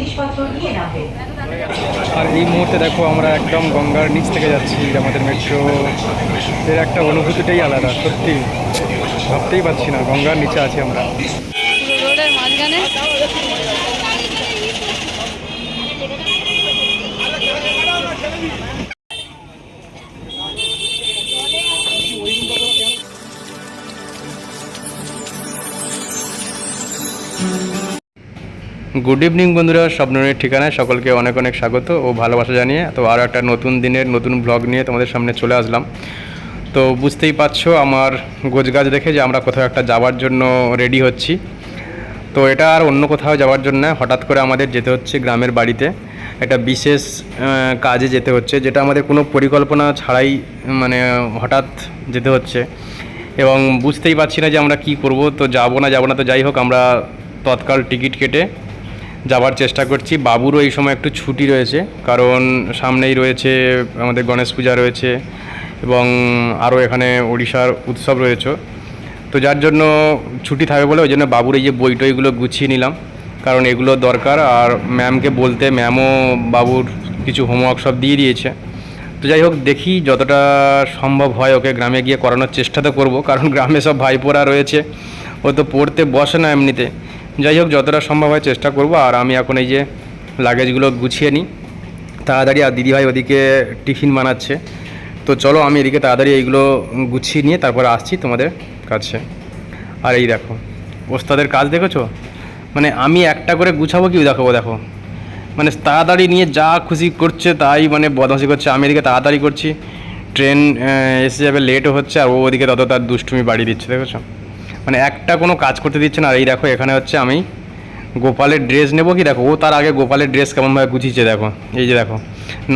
জিনিসপত্র নিয়ে নামবেন আর এই মুহূর্তে দেখো আমরা একদম গঙ্গার নিচ থেকে যাচ্ছি আমাদের মেট্রো এর একটা অনুভূতিটাই আলাদা সত্যি। ভাবতেই পারছি না গঙ্গার নিচে আছি আমরা। রোডের মাঝখানে গুড ইভিনিং বন্ধুরা। স্বপ্নের ঠিকানায় সকলকে অনেক অনেক স্বাগত ও ভালোবাসা জানিয়ে তো আরও একটা নতুন দিনের নতুন ব্লগ নিয়ে তোমাদের সামনে চলে আসলাম। তো বুঝতেই পারছ আমার গোছগাছ দেখে যে আমরা কোথাও একটা যাওয়ার জন্য রেডি হচ্ছি। তো এটা আর অন্য কোথাও যাওয়ার জন্য হঠাৎ করে আমাদের যেতে হচ্ছে গ্রামের বাড়িতে। একটা বিশেষ কাজে যেতে হচ্ছে, যেটা আমাদের কোনো পরিকল্পনা ছাড়াই মানে হঠাৎ যেতে হচ্ছে। এবং বুঝতেই পারছি না যে আমরা কি করব, তো যাব না যাব না, তো যাই হোক, আমরা তৎকাল টিকিট কেটে যাওয়ার চেষ্টা করছি। বাবুরও এই সময় একটু ছুটি রয়েছে, কারণ সামনেই রয়েছে আমাদের গণেশ পূজা রয়েছে এবং আরও এখানে ওড়িশার উৎসব রয়েছে। তো যার জন্য ছুটি থাকবে বলে ওই জন্য বাবুর এই যে বই টইগুলো গুছিয়ে নিলাম, কারণ এগুলো দরকার। আর ম্যামকে বলতে ম্যামও বাবুর কিছু হোমওয়ার্ক সব দিয়ে দিয়েছে। তো যাই হোক, দেখি যতটা সম্ভব হয় ওকে গ্রামে গিয়ে করানোর চেষ্টা তো করব, কারণ গ্রামে সব ভাইপোরা রয়েছে। ও তো পড়তে বসে না এমনিতে। যাই হোক, যতটা সম্ভব হয় চেষ্টা করব। আর আমি এখন এই যে লাগেজগুলো গুছিয়ে নিই। তাড়াতাড়ি, আর দিদিভাই ওদিকে টিফিন বানাচ্ছে। তো চলো, আমি এদিকে তাড়াতাড়ি এইগুলো গুছিয়ে নিয়ে তারপরে আসছি তোমাদের কাছে। আর এই দেখো, ওস্তাদের কাজ দেখেছ? মানে আমি একটা করে গুছাবো কি? দেখাবো দেখো মানে তাড়াতাড়ি নিয়ে যা খুশি করছে তাই মানে বদমাসি করছে। আমি এদিকে তাড়াতাড়ি করছি। ট্রেন এসে যাবে লেটও হচ্ছে, আর ও ওদিকে তত তার দুষ্টুমি বাড়িয়ে দিচ্ছে, দেখেছ? মানে একটা কোনো কাজ করতে দিচ্ছে না। আর এই দেখো, এখানে হচ্ছে আমি গোপালের ড্রেস নেব কি? দেখো, ও তার আগে গোপালের ড্রেস কেমনভাবে গুছিয়েছে, দেখো। এই যে দেখো,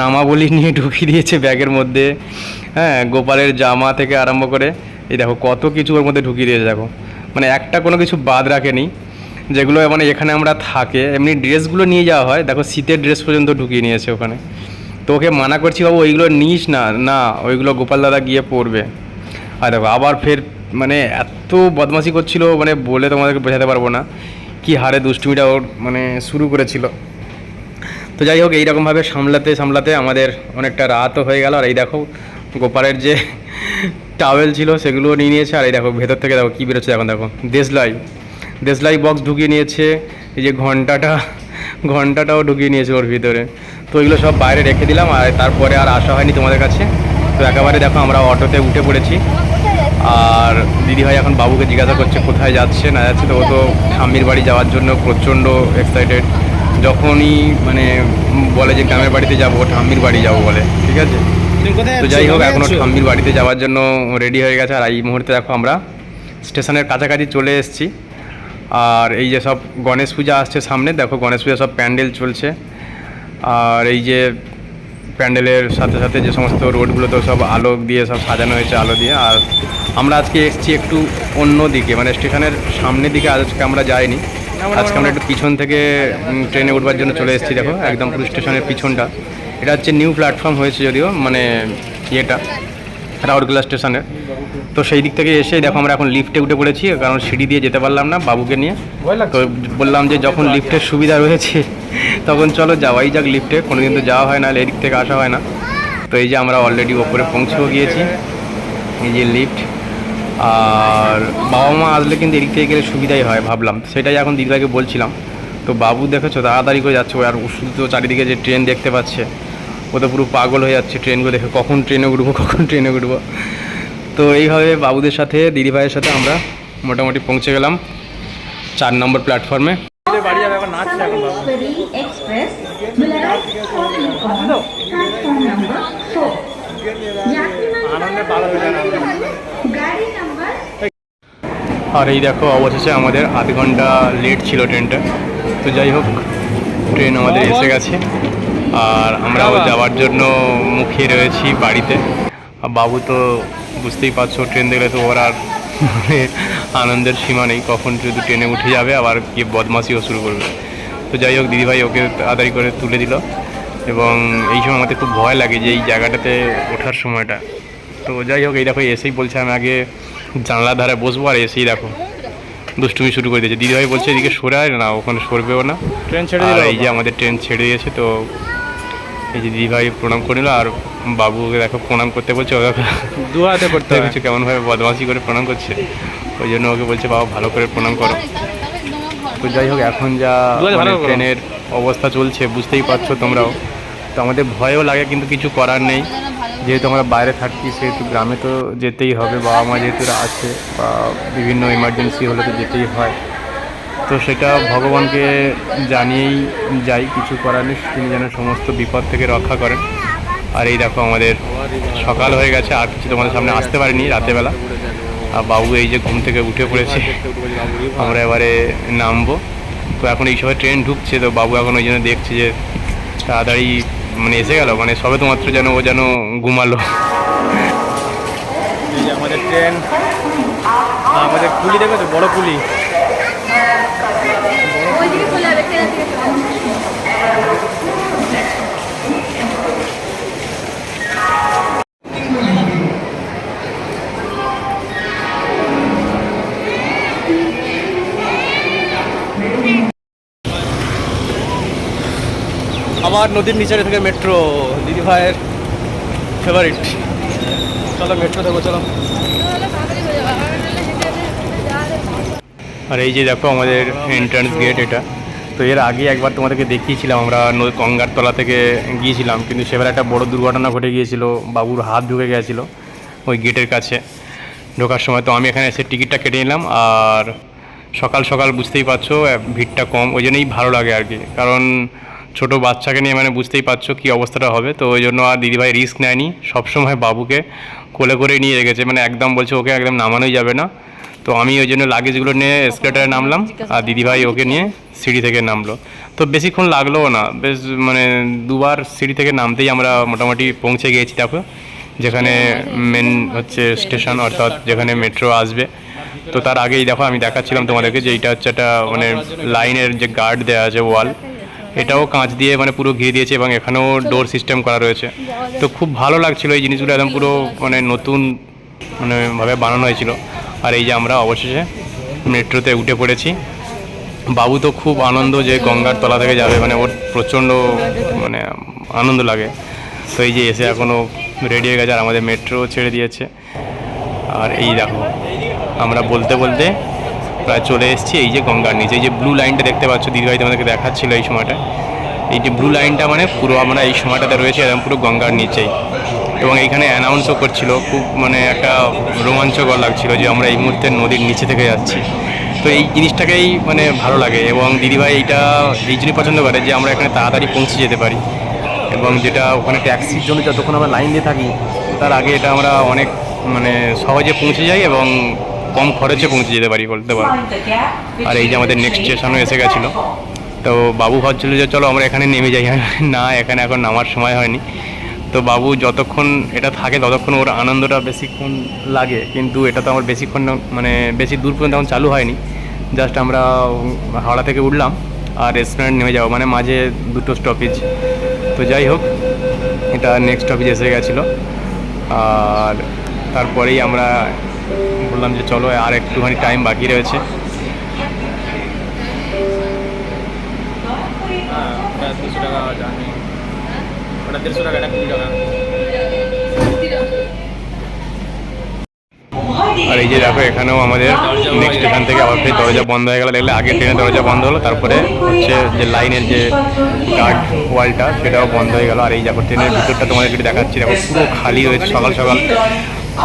নামাবলি নিয়ে ঢুকিয়ে দিয়েছে ব্যাগের মধ্যে হ্যাঁ গোপালের জামা থেকে আরম্ভ করে। এই দেখো, কত কিছু ওর মধ্যে ঢুকিয়ে দিয়েছে, দেখো। মানে একটা কোনো কিছু বাদ রাখেনি, যেগুলো মানে এখানে আমরা থাকে। এমনি ড্রেসগুলো নিয়ে যাওয়া হয়। দেখো, শীতের ড্রেস পর্যন্ত ঢুকিয়ে নিয়েছে ওখানে। তো ওকে মানা করছি, বাবু, ওইগুলো নিস না না, ওইগুলো গোপাল দাদা গিয়ে পড়বে আর দেখো, আবার ফের মানে এত বদমাশি করছিল মানে বলে তোমাদেরকে বোঝাতে পারব না। কি হারে দুষ্টুমিটা ওর মানে শুরু করেছিল। তো যাই হোক, এইরকমভাবে সামলাতে সামলাতে আমাদের অনেকটা রাতও হয়ে গেল। আর এই দেখো, গোপালের যে টাওয়েল ছিল, সেগুলো নিয়ে নিয়েছে। আর এই দেখো, ভেতর থেকে দেখো কী বেরোচ্ছে। এখন দেখো, দেশলাই। দেশলাই বক্স ঢুকিয়ে নিয়েছে। এই যে ঘন্টাটা, ঘন্টাটাও ঢুকিয়ে নিয়েছে ওর ভিতরে। তো এগুলো সব বাইরে রেখে দিলাম। আর তারপরে আর আসা হয়নি তোমাদের কাছে। তো একেবারে দেখো, আমরা অটোতে উঠে পড়েছি। আর দিদিভাই এখন বাবুকে জিজ্ঞাসা করছে কোথায় যাচ্ছে না যাচ্ছে তো ও তো ঠাম্মির বাড়ি যাওয়ার জন্য প্রচণ্ড এক্সাইটেড যখনই মানে বলে যে গ্রামের বাড়িতে যাব ঠাম্মির বাড়ি যাব বলে ঠিক আছে? তো যাই হোক এখনও ঠাম্মির বাড়িতে যাওয়ার জন্য রেডি হয়ে গেছে। আর এই মুহূর্তে দেখো আমরা স্টেশনের কাছাকাছি চলে এসেছি। আর এই যে সব গণেশ পূজা আসছে সামনে দেখো গণেশ পূজা সব প্যান্ডেল চলছে। আর এই যে প্যান্ডেলের সাথে সাথে যে সমস্ত রোডগুলোতেও সব আলো দিয়ে সব সাজানো হয়েছে, আলো দিয়ে। আর আমরা আজকে এসেছি একটু অন্য দিকে মানে স্টেশনের সামনের দিকে আজকে আমরা যাইনি। আজকে আমরা একটু পিছন থেকে ট্রেনে উঠবার জন্য চলে এসেছি, দেখো, একদম পুরো স্টেশনের পিছনটা। এটা হচ্ছে নিউ প্ল্যাটফর্ম হয়েছে যদিও মানে ইয়েটা, রাউরকেলা স্টেশনে তো সেই দিক থেকে এসে দেখো আমরা এখন লিফটে উঠে পড়েছি কারণ সিঁড়ি দিয়ে যেতে পারলাম না বাবুকে নিয়ে। তো বললাম যে যখন লিফটের সুবিধা রয়েছে তখন চলো যাওয়াই যাক লিফটে কোনোদিন তো যাওয়া হয় না এদিক থেকে আসা হয় না। তো এই যে আমরা অলরেডি ওপরে পৌঁছেও গিয়েছি এই যে লিফট আর বাবা মা আসলে কিন্তু এদিক থেকে গেলে সুবিধাই হয় ভাবলাম। সেটাই এখন দিদিভাইকে বলছিলাম। তো বাবু দেখেছ তাড়াতাড়ি করে যাচ্ছে আর ও শুধু তো চারিদিকে যে ট্রেন দেখতে পাচ্ছে। ও তো পুরো পাগল হয়ে যাচ্ছে ট্রেনগুলো দেখে কখন ট্রেনে উঠবো কখন ট্রেনে উঠবো। তো এইভাবে বাবুদের সাথে দিদিভাইয়ের সাথে আমরা মোটামুটি পৌঁছে গেলাম চার নম্বর প্ল্যাটফর্মে বাড়ি যাবে এখন নাচছে এখন বাবু Ferry Express will arrive shortly on platform number 4. আনন্দে পাগল যাবে গাড়ি নাম্বার আর এই দেখো অবশেষে আমাদের আধ ঘণ্টা লেট ছিল ট্রেনটা তো যাই হোক ট্রেন আমাদের এসে গেছে। আর আমরাও যাওয়ার জন্য মুখিয়ে রয়েছি বাড়িতে। আর বাবু তো বুঝতেই পারছ ট্রেন দেখলে তো ওর আর মানে আনন্দের সীমা নেই কখন শুধু ট্রেনে উঠে যাবে আবার গিয়ে বদমাশিও শুরু করবে। তো যাই হোক দিদিভাই ওকে তাড়াতাড়ি করে তুলে দিল এবং এই সময় আমাদের খুব ভয় লাগে যে এই জায়গাটাতে ওঠার সময়টা। তো যাই হোক এই দেখো এসেই বলছে আমি আগে জানলার ধারে বসবো আর এসেই দেখো দুষ্টুমি শুরু করে দিয়েছে। দিদিভাই বলছে এদিকে সরে সরায় না ওখানে সরবেও না। ট্রেন ছেড়ে এই যে আমাদের ট্রেন ছেড়ে দিয়েছে তো এই যে দিদিভাই প্রণাম করে নিল আর বাবুকে দেখো প্রণাম করতে বলছে ও দেখো। দু হাতে করতে কিছু কেমনভাবে বদমাশি করে প্রণাম করছে। ওই জন্য ওকে বলছে বাবা ভালো করে প্রণাম করো। তো যাই হোক এখন যা মানে। ট্রেনের অবস্থা চলছে বুঝতেই পারছ তোমরাও। তো আমাদের ভয়ও লাগে কিন্তু কিছু করার নেই। যেহেতু আমরা বাইরে থাকি সেহেতু গ্রামে তো যেতেই হবে বাবা মা যেহেতু আছে বা বিভিন্ন ইমার্জেন্সি হলে তো যেতেই হয়। তো সেটা ভগবানকে জানিয়েই যাই কিছু করার নেই তিনি যেন সমস্ত বিপদ থেকে রক্ষা করেন। আর এই দেখো আমাদের সকাল হয়ে গেছে আর কিছু তোমাদের সামনে আসতে পারিনি রাতেবেলা। আর বাবু এই যে ঘুম থেকে উঠে পড়েছে আমরা এবারে নামবো। তো এখন এই সময় ট্রেন ঢুকছে তো বাবু এখন ওই জন্য দেখছে যে তাড়াতাড়ি মানে এসে গেল মানে সবে তো মাত্র যেন ও যেন ঘুমালো। আমাদের ট্রেন আমাদের পুলি দেখো তো বড় পুলি আমার নদীর নিচে থেকে মেট্রো দিদি ভাইয়ের ফেভারিট চলো মেট্রো দেবো চলো। আর এই যে দেখো আমাদের এন্ট্রান্স গেট এটা। তো এর আগে একবার তোমাদেরকে দেখিয়েছিলাম, আমরা গঙ্গার তলা থেকে গিয়েছিলাম, কিন্তু সেবার একটা বড় দুর্ঘটনা ঘটে গিয়েছিল, বাবুর হাত ঢুকে গেছিল ওই গেটের কাছে। ঢোকার সময় তো আমি এখানে এসে টিকিটটা কেটে নিলাম, আর সকাল সকাল বুঝতেই পারছ, ভিড়টা কম, ওই জন্যই ভালো লাগে আর কি। কারণ ছোট বাচ্চাকে নিয়ে মানে বুঝতেই পারছ কী অবস্থাটা হবে। তো ওই জন্য আর দিদিভাই রিস্ক নেয়নি। সবসময় বাবুকে কোলে করে নিয়ে রেখেছে। মানে একদম বলছে ওকে একদম নামানোই যাবে না। তো আমি ওই জন্য লাগেজগুলো নিয়ে এসকেলেটারে নামলাম আর দিদিভাই ওকে নিয়ে সিঁড়ি থেকে নামলো। তো বেশিক্ষণ লাগলোও না। বেশ মানে দুবার সিঁড়ি থেকে নামতেই আমরা মোটামুটি পৌঁছে গিয়েছি দেখো। যেখানে মেন হচ্ছে স্টেশন অর্থাৎ যেখানে মেট্রো আসবে। তো তার আগেই দেখো আমি দেখাচ্ছিলাম তোমাদেরকে যে এইটা হচ্ছে একটা মানে লাইনের যে গার্ড দেওয়া আছে ওয়াল এটাও কাঁচ দিয়ে মানে পুরো ঘিরে দিয়েছে এবং এখানেও ডোর সিস্টেম করা রয়েছে। তো খুব ভালো লাগছিল এই জিনিসগুলো একদম পুরো মানে নতুন মানে ভাবে বানানো হয়েছিল। আর এই যে আমরা অবশেষে মেট্রোতে উঠে পড়েছি। বাবু তো খুব আনন্দ যে গঙ্গার তলা থেকে যাবে মানে ওর প্রচণ্ড মানে আনন্দ লাগে। তো এই যে এসে এখনও রেডি হয়ে গেছে আর আমাদের মেট্রো ছেড়ে দিয়েছে। আর এই দেখো আমরা বলতে বলতে প্রায় চলে এসেছি। এই যে গঙ্গার নিচে, এই যে ব্লু লাইনটা দেখতে পাচ্ছ দিদিভাই তোমাদেরকে দেখাচ্ছিল এই সময়টা এই যে ব্লু লাইনটা মানে পুরো আমরা এই সময়টাতে রয়েছে একদম পুরো গঙ্গার নিচেই। এবং এইখানে অ্যানাউন্সও করছিল, খুব মানে একটা রোমাঞ্চকর লাগছিল যে আমরা এই মুহূর্তে নদীর নিচে থেকে যাচ্ছি। তো এই জিনিসটাকেই মানে ভালো লাগে এবং দিদিভাই এইটা এই জন্যই পছন্দ করে যে আমরা এখানে তাড়াতাড়ি পৌঁছে যেতে পারি। এবং যেটা ওখানে ট্যাক্সির জন্য যতক্ষণ আমরা লাইন দিয়ে থাকি, তার আগে এটা আমরা অনেক মানে সহজে পৌঁছে যাই এবং কম খরচে পৌঁছে যেতে পারি বলতে পারো। আর এই যে আমাদের নেক্সট স্টেশনও এসে গেছিল। তো বাবু ভাবছিল যে চলো আমরা এখানে নেমে যাই। না, এখানে এখন নামার সময় হয়নি। তো বাবু যতক্ষণ এটা থাকে ততক্ষণ ওর আনন্দটা বেশিক্ষণ লাগে। কিন্তু এটা তো আমার বেশিক্ষণ মানে বেশি দূর পর্যন্ত এখন চালু হয়নি। জাস্ট আমরা হাওড়া থেকে উঠলাম আর রেস্টুরেন্ট নেমে যাব। মানে মাঝে দুটো স্টপেজ তো যাই হোক, এটা নেক্সট স্টপেজ এসে গেছিল। আর তারপরেই আমরা বললাম যে চলো, আর একটুখানি টাইম বাকি রয়েছে। আর এই যে দেখো, এখানেও আমাদের নেক্সট এখান থেকে আবার ফের দরজা বন্ধ হয়ে গেল। দেখলে আগে ট্রেনের দরজা বন্ধ হলো, তারপরে হচ্ছে যে লাইনের যে গার্ড ওয়ালটা সেটাও বন্ধ হয়ে গেল। আর এই দেখো, ট্রেনের ভিতরটা তোমাদের দেখাচ্ছি। দেখো, পুরো খালি হয়েছে সকাল সকাল।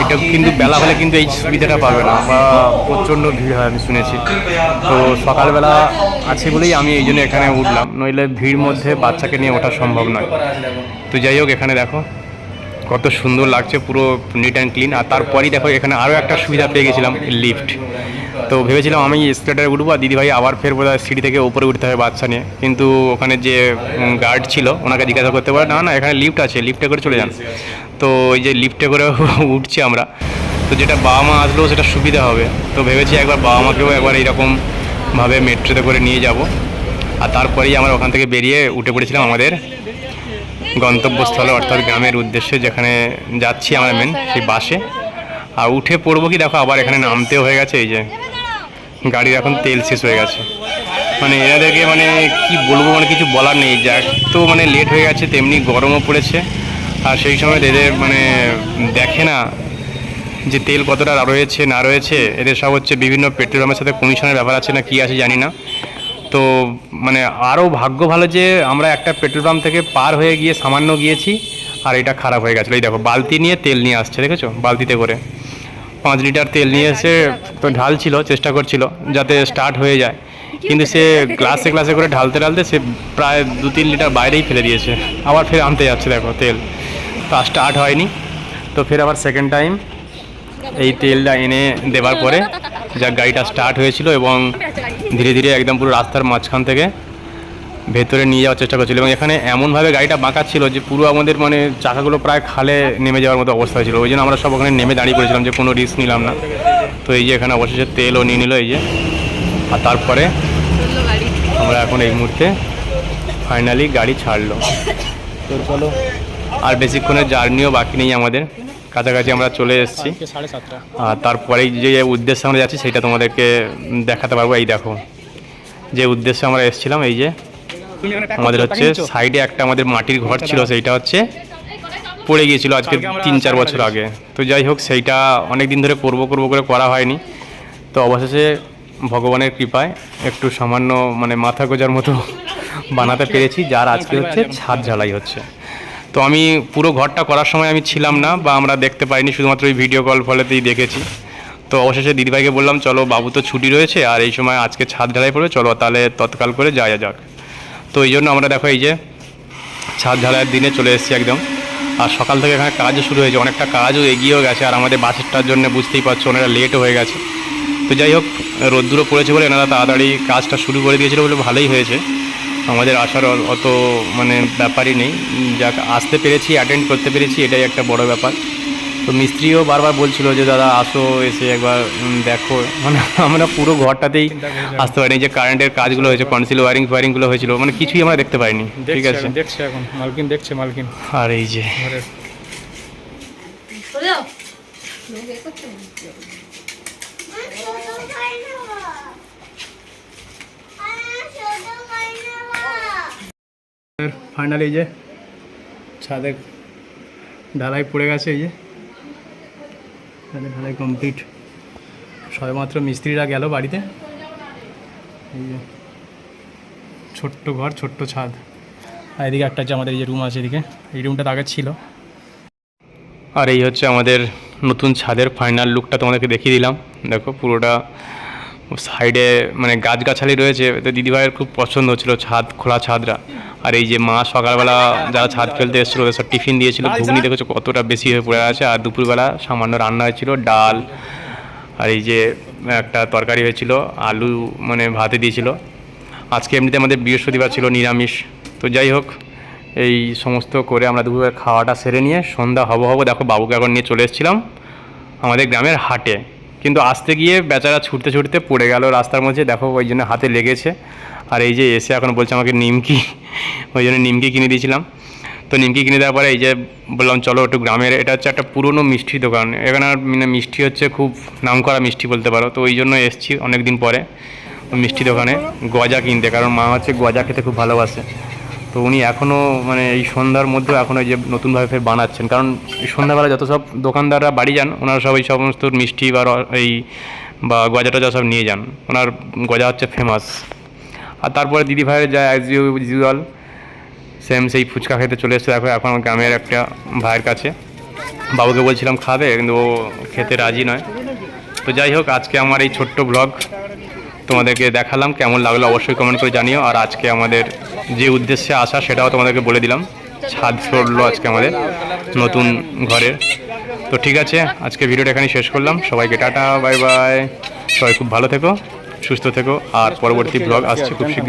এটা কিন্তু বেলা হলে কিন্তু এই সুবিধাটা পাবে না বা প্রচণ্ড ভিড় হয় আমি শুনেছি। তো সকালবেলা আছে বলেই আমি এই জন্য এখানে উঠলাম। নইলে ভিড় মধ্যে বাচ্চাকে নিয়ে ওঠা সম্ভব নয়। তো যাই হোক এখানে দেখো কত সুন্দর লাগছে পুরো নিট অ্যান্ড ক্লিন আর তারপরেই দেখো এখানে আরও একটা সুবিধা পেয়ে গেছিলাম লিফট তো ভেবেছিলাম আমি স্কেলেটারে উঠবো আর দিদিভাই আবার ফের বোধ হয় সিঁড়ি থেকে উপরে উঠতে হবে বাচ্চা নিয়ে। কিন্তু ওখানে যে গার্ড ছিল ওনাকে জিজ্ঞাসা করতে পারে না না এখানে লিফট আছে লিফটে করে চলে যান। তো এই যে লিফটে করে উঠছি আমরা, তো যেটা বাবা মা আসলেও সেটা সুবিধা হবে। তো ভেবেছি একবার বাবা মাকেও একবার এইরকমভাবে মেট্রোতে করে নিয়ে যাব। আর তারপরেই আমরা ওখান থেকে বেরিয়ে উঠে পড়েছিলাম আমাদের গন্তব্যস্থলে, অর্থাৎ গ্রামের উদ্দেশ্যে, যেখানে যাচ্ছি আমরা মেন সেই বাসে। আর উঠে পড়ব কি দেখো, আবার এখানে নামতেও হয়ে গেছে, এই যে গাড়ির এখন তেল শেষ হয়ে গেছে। মানে এনাদেরকে মানে কি বলব মানে কিছু বলার নেই। যা তো মানে লেট হয়ে গেছে, তেমনি গরমও পড়েছে। আর সেই সময় এদের মানে দেখে না যে তেল কতটা রয়েছে, না রয়েছে। এদের সব হচ্ছে বিভিন্ন পেট্রোল পাম্পের সাথে কমিশনের ব্যাপার আছে না, কি আছে জানি না। তো মানে আরও ভাগ্য ভালো যে আমরা একটা পেট্রোল পাম্প থেকে পার হয়ে গিয়ে সামান্য গিয়েছি, আর এটা খারাপ হয়ে গেছিল। এই দেখো, বালতি নিয়ে তেল নিয়ে আসছে, দেখেছ? বালতিতে করে। পাঁচ লিটার তেল নিয়ে এসে তো ঢালছিল, চেষ্টা করছিল যাতে স্টার্ট হয়ে যায়। কিন্তু সে গ্লাসে গ্লাসে করে ঢালতে ঢালতে সে প্রায় দু তিন লিটার বাইরেই ফেলে দিয়েছে। আবার ফের আনতে যাচ্ছে, দেখো, তেল। তো স্টার্ট হয়নি। তো ফের আবার সেকেন্ড টাইম এই তেলটা এনে দেওয়ার পরে যা গাড়িটা স্টার্ট হয়েছিল এবং ধীরে ধীরে একদম পুরো রাস্তার মাঝখান থেকে ভেতরে নিয়ে যাওয়ার চেষ্টা করছিল এবং এখানে এমনভাবে গাড়িটা বাঁকাচ্ছিল যে পুরো আমাদের মানে চাকাগুলো প্রায় খালে নেমে যাওয়ার মতো অবস্থা ছিল ওই জন্য আমরা সব ওখানে নেমে দাঁড়িয়ে পড়েছিলাম যে কোনো রিস্ক নিলাম না। তো এই যে এখানে অবশেষে তেলও নিয়ে নিল এই যে। আর তারপরে আমরা এখন এই মুহূর্তে ফাইনালি গাড়ি ছাড়লো। তো চলো আর বেশিক্ষণের জার্নিও বাকি নেই আমাদের। কাছাকাছি আমরা চলে এসেছি। আর তারপরে যে উদ্দেশ্যে আমরা যাচ্ছি সেটা তোমাদেরকে দেখাতে পারব। এই দেখো যে উদ্দেশ্যে আমরা এসেছিলাম এই যে আমাদের হচ্ছে সাইডে একটা আমাদের মাটির ঘর ছিল সেইটা হচ্ছে পড়ে গিয়েছিল আজকে তিন চার বছর আগে। তো যাই হোক সেইটা অনেক দিন ধরে করব করব করে করা হয়নি। তো অবশেষে ভগবানের কৃপায় একটু সামান্য মানে মাথা গোজার মতো বানাতে পেরেছি যার আজকে হচ্ছে ছাদ ঝালাই হচ্ছে। তো আমি পুরো ঘরটা করার সময় আমি ছিলাম না বা আমরা দেখতে পাইনি, শুধুমাত্র ওই ভিডিও কল ফলেতেই দেখেছি। তো অবশেষে দিদিভাইকে বললাম, চলো বাবু তো ছুটি রয়েছে আর এই সময় আজকে ছাদ ঢালাই পড়বে, চলো তাহলে তৎকাল করে যাওয়া যাক। তো এই জন্য আমরা দেখো এই যে ছাদ ঢালাইয়ের দিনে চলে এসেছি একদম। আর সকাল থেকে এখানে কাজও শুরু হয়েছে, অনেকটা কাজও এগিয়েও গেছে আর আমাদের বাসেরটার জন্য বুঝতেই পারছ অনেকটা লেটও হয়ে গেছে। তো যাই হোক, রোদ্দুরও পড়েছে বলে এনারা তাড়াতাড়ি কাজটা শুরু করে দিয়েছিল বলে ভালোই হয়েছে। আমাদের আসার অত মানে ব্যাপারই নেই। যাক আসতে পেরেছি অ্যাটেন্ড করতে পেরেছি এটাই একটা বড় ব্যাপার। তো মিস্ত্রিও বারবার বলছিল যে দাদা আসো এসে একবার দেখো। মানে আমরা পুরো ঘরটাতেই আসতে পারিনি। যে কারেন্টের কাজগুলো হয়েছে কনসিল ওয়ারিং ফায়ারিংগুলো হয়েছিল মানে কিছুই আমরা দেখতে পাইনি ঠিক আছে? দেখছে এখন মালকিন দেখছে মালকিন। আর এই যে। ফাইনালি এই যে ছাদের ঢালাই পড়ে গেছে এই যে। ছাদের ঢালাই কমপ্লিট সবেমাত্র মিস্ত্রিরা গেল বাড়িতে। এই যে, ছোট্ট ঘর, ছোট্ট ছাদ। আর এদিকে একটা হচ্ছে আমাদের এই যে রুম আছে এদিকে। এই রুমটা আগে ছিল। আর এই হচ্ছে আমাদের নতুন ছাদের ফাইনাল লুকটা তোমাদেরকে দেখিয়ে দিলাম। দেখো পুরোটা সাইডে মানে গাছগাছালি রয়েছে তো দিদিভাইয়ের খুব পছন্দ হচ্ছিল ছাদ খোলা ছাদরা আর এই যে মা সকালবেলা যারা ছাদ ফেলতে এসেছিল ওদের সব টিফিন দিয়েছিল। ঘুগনি দেখেছ কতটা বেশি হয়ে পড়ে আছে? আর দুপুরবেলা সামান্য রান্না হয়েছিল ডাল আর এই যে একটা তরকারি হয়েছিল আলু মানে ভাতে দিয়েছিল। আজকে এমনিতে আমাদের বৃহস্পতিবার ছিল নিরামিষ। তো যাই হোক এই সমস্ত করে আমরা দুপুরে খাওয়াটা সেরে নিয়ে সন্ধ্যা হব হব দেখো বাবুকে এখন নিয়ে চলে এসেছিলাম আমাদের গ্রামের হাটে। কিন্তু আসতে গিয়ে বেচারা ছুটতে ছুটতে পড়ে গেল রাস্তার মধ্যে। দেখো, ওই জন্য হাতে লেগেছে। আর এই যে এসে এখন বলছে আমাকে নিমকি, ওই জন্য নিমকি কিনে দিয়েছিলাম। তো নিমকি কিনে দেওয়ার পরে এই যে বললাম, চলো একটু গ্রামের এটা হচ্ছে একটা পুরনো মিষ্টি দোকান। এখানে মানে মিষ্টি হচ্ছে খুব নামকরা মিষ্টি বলতে পারো। তো ওই জন্য এসছি অনেক দিন পরে মিষ্টি দোকানে গজা কিনতে। কারণ মা হচ্ছে গজা খেতে খুব ভালোবাসে। তো উনি এখনও মানে এই সন্ধ্যার মধ্যেও এখন ওই যে নতুনভাবে ফের বানাচ্ছেন। কারণ সন্ধ্যাবেলা যত সব দোকানদাররা বাড়ি যান, ওনারা সব এই সমস্ত মিষ্টি বা এই বা গজা টজা সব নিয়ে যান। ওনার গজা হচ্ছে ফেমাস আর তারপরে দিদি ভাইয়ের যা অ্যাজ ইউজুয়াল সেম সেই ফুচকা খেতে চলে এসেছে। দেখো, এখন গ্রামের একটা ভাইয়ের কাছে। বাবুকে বলছিলাম খাবে, কিন্তু ও খেতে রাজি নয়। তো যাই হোক, আজকে আমার এই ছোট্ট ব্লগ তোমাদেরকে দেখালাম। কেমন লাগল অবশ্যই কমেন্ট করে জানিও। আর আজকে আমাদের যে উদ্দেশ্যে আসা সেটাও তোমাদেরকে বলে দিলাম। ছাদ ফোরলো আজকে আমাদের নতুন ঘরের। তো ঠিক আছে, আজকে ভিডিওটা এখানে শেষ করলাম। সবাইকে টাটা, বাই বাই। সবাই খুব ভালো থেকো, সুস্থ থেকো, আর পরবর্তী ব্লগ আসছে খুব শীঘ্রই।